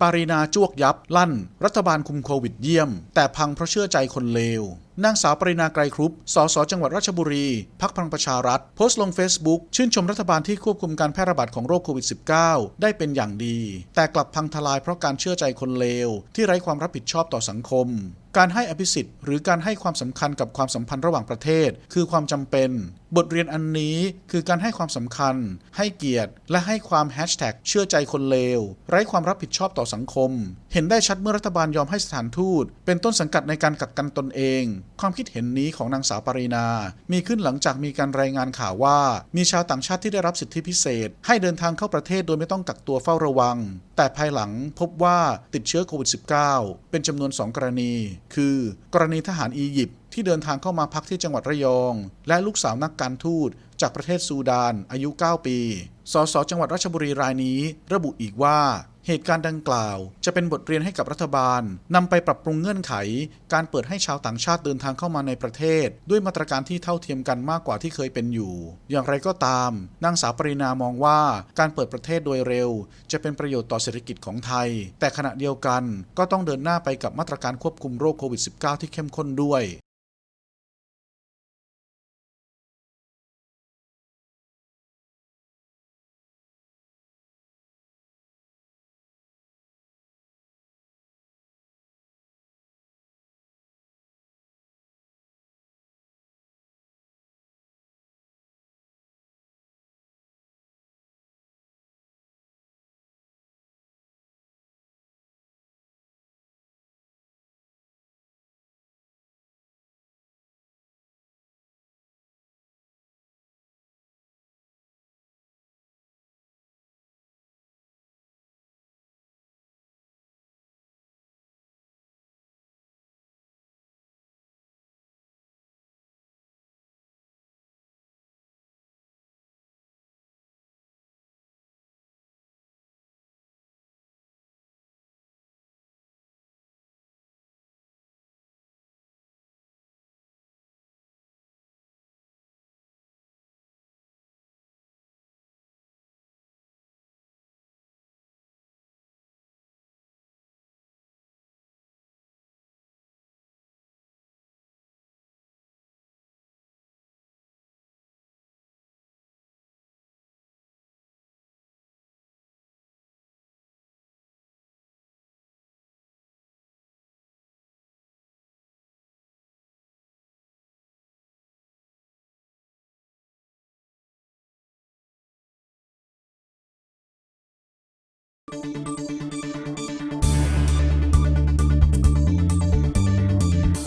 ปารีนาจ้วกยับลั่น รัฐบาลคุมโควิดเยี่ยม แต่พังเพราะเชื่อใจคนเลว นางสาวปรินาไกรครุป สสจังหวัดราชบุรี พักพลังประชารัฐ โพสต์ลง Facebook ชื่นชมรัฐบาลที่ควบคุมการแพร่ระบาดของโรคโควิด -19 ได้เป็นอย่างดี แต่กลับพังทลายเพราะการเชื่อใจคนเลว ที่ไร้ความรับผิดชอบต่อสังคมการให้อภิสิทธิ์หรือการให้ความสำคัญกับความสัมพันธ์ระหว่างประเทศ คือความจำเป็น บทเรียนอันนี้คือการให้ความสำคัญ ให้เกียรติ และให้ความแฮชแท็กเชื่อใจคนเลว ไร้ความรับผิดชอบต่อสังคม เห็นได้ชัดเมื่อรัฐบาลยอมให้สถานทูต เป็นต้นสังกัดในการกักกันตนเองความคิดเห็นนี้ของนางสาวปรินา มีขึ้นหลังจากมีการรายงานข่าวว่า มีชาวต่างชาติที่ได้รับสิทธิพิเศษ ให้เดินทางเข้าประเทศโดยไม่ต้องกักตัวเฝ้าระวัง แต่ภายหลังพบว่าติดเชื้อโควิด -19 เป็นจำนวน 2 กรณี คือ กรณีทหารอียิปต์ ที่เดินทางเข้ามาพักที่จังหวัดระยอง และลูกสาวนักการทูตจากประเทศซูดาน อายุ 9 ปี สสจังหวัดราชบุรีรายนี้ระบุอีกว่าเหตุการณ์ดังกล่าวจะเป็นบทเรียนให้กับรัฐบาลนำไปปรับปรุงเงื่อนไข การเปิดให้ชาวต่างชาติเดินทางเข้ามาในประเทศ ด้วยมาตรการที่เท่าเทียมกันมากกว่าที่เคยเป็นอยู่ อย่างไรก็ตามนางสาวปรินามองว่าการเปิดประเทศโดยเร็ว จะเป็นประโยชน์ต่อเศรษฐกิจของไทย แต่ขณะเดียวกันก็ต้องเดินหน้าไปกับมาตรการควบคุมโรคโควิด -19 ที่เข้มข้นด้วย